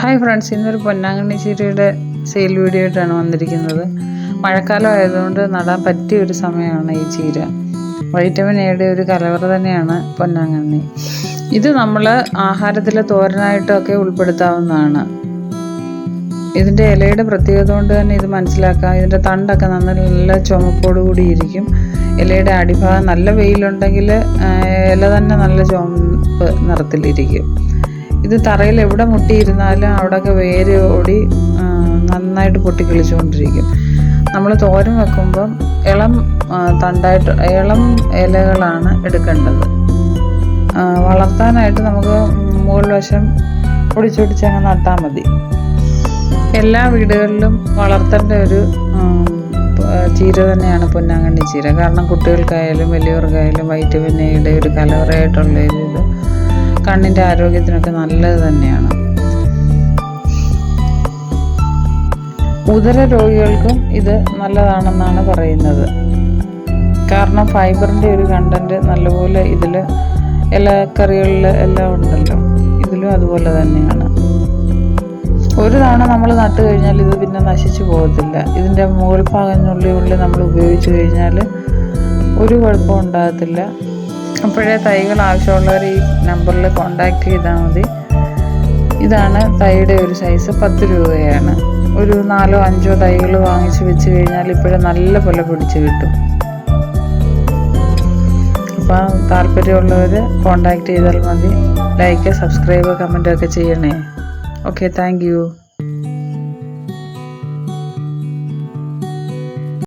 Hi friends ഇന്നൊരു പൊന്നാങ്കണ്ണി ചീരയുടെ sale video ആയിട്ടാണ് വന്നിരിക്കുന്നത്. മഴക്കാലം ആയതുകൊണ്ട് നടാൻ പറ്റിയ ഒരു സമയമാണ് ഈ ചീര. വൈറ്റമിൻ എയുടെ ഒരു കലവറ തന്നെയാണ് പൊന്നാങ്കണ്ണി. ഇത് നമ്മൾ ആഹാരത്തിലെ തോരനായിട്ടൊക്കെ ഉൾപ്പെടുത്താവുന്നതാണ്. ഇതിന്റെ ഇലയുടെ പ്രത്യേകത കൊണ്ട് തന്നെ ഇത് മനസ്സിലാക്കാം. ഇതിന്റെ തണ്ടൊക്കെ നല്ല ചുമപ്പോടു കൂടിയിരിക്കും ഇലയുടെ അടിഭാഗം നല്ല വെയിലുണ്ടെങ്കിൽ ഇല തന്നെ നല്ല ചുമപ്പ് നിറത്തിലിരിക്കും. ഇത് തറയിൽ എവിടെ മുട്ടിയിരുന്നാലും അവിടെയൊക്കെ വേര് ഓടി നന്നായിട്ട് പൊട്ടിക്കിളിച്ചുകൊണ്ടിരിക്കും നമ്മൾ തോരൻ വെക്കുമ്പം ഇളം തണ്ടായിട്ട് ഇളം ഇലകളാണ് എടുക്കേണ്ടത്. വളർത്താനായിട്ട് നമുക്ക് മുകൾ വശം പൊടിച്ചൊടിച്ച് അങ്ങ് നട്ടാൽ മതി. എല്ലാ വീടുകളിലും വളർത്തേണ്ട ഒരു ചീര തന്നെയാണ് പൊന്നാങ്കണ്ണി ചീര. കാരണം കുട്ടികൾക്കായാലും വലിയവർക്കായാലും വൈറ്റമിൻ എയുടെ ഒരു കലവറയായിട്ടുള്ള ഒരു ഇത്. കണ്ണിന്റെ ആരോഗ്യത്തിനൊക്കെ നല്ലത് തന്നെയാണ്. ഉദര രോഗികൾക്കും ഇത് നല്ലതാണെന്നാണ് പറയുന്നത്. കാരണം ഫൈബറിന്റെ ഒരു കണ്ടന്റ് നല്ലപോലെ ഇതിൽ ഇലക്കറികളിൽ എല്ലാം ഉണ്ടല്ലോ. ഇതിലും അതുപോലെ തന്നെയാണ്. ഒരു തവണ നമ്മൾ നട്ടു കഴിഞ്ഞാൽ ഇത് പിന്നെ നശിച്ചു പോകത്തില്ല. ഇതിന്റെ മുകൾ ഭാഗം ഉള്ളി ഉള്ളി നമ്മൾ ഉപയോഗിച്ച് കഴിഞ്ഞാൽ ഒരു കുഴപ്പവും ഉണ്ടാകത്തില്ല. അപ്പോഴേ തൈകൾ ആവശ്യമുള്ളവർ ഈ നമ്പറിൽ കോണ്ടാക്ട് ചെയ്താൽ മതി. ഇതാണ് തൈയുടെ ഒരു സൈസ് പത്ത് രൂപയാണ്. ഒരു നാലോ അഞ്ചോ തൈകൾ വാങ്ങിച്ച് വെച്ച് കഴിഞ്ഞാൽ ഇപ്പോഴും നല്ല പോലെ പിടിച്ച് കിട്ടും. അപ്പം താല്പര്യമുള്ളവർ കോണ്ടാക്ട് ചെയ്താൽ മതി. ലൈക്ക് സബ്സ്ക്രൈബ് കമന്റ് ഒക്കെ ചെയ്യണേ. Okay thank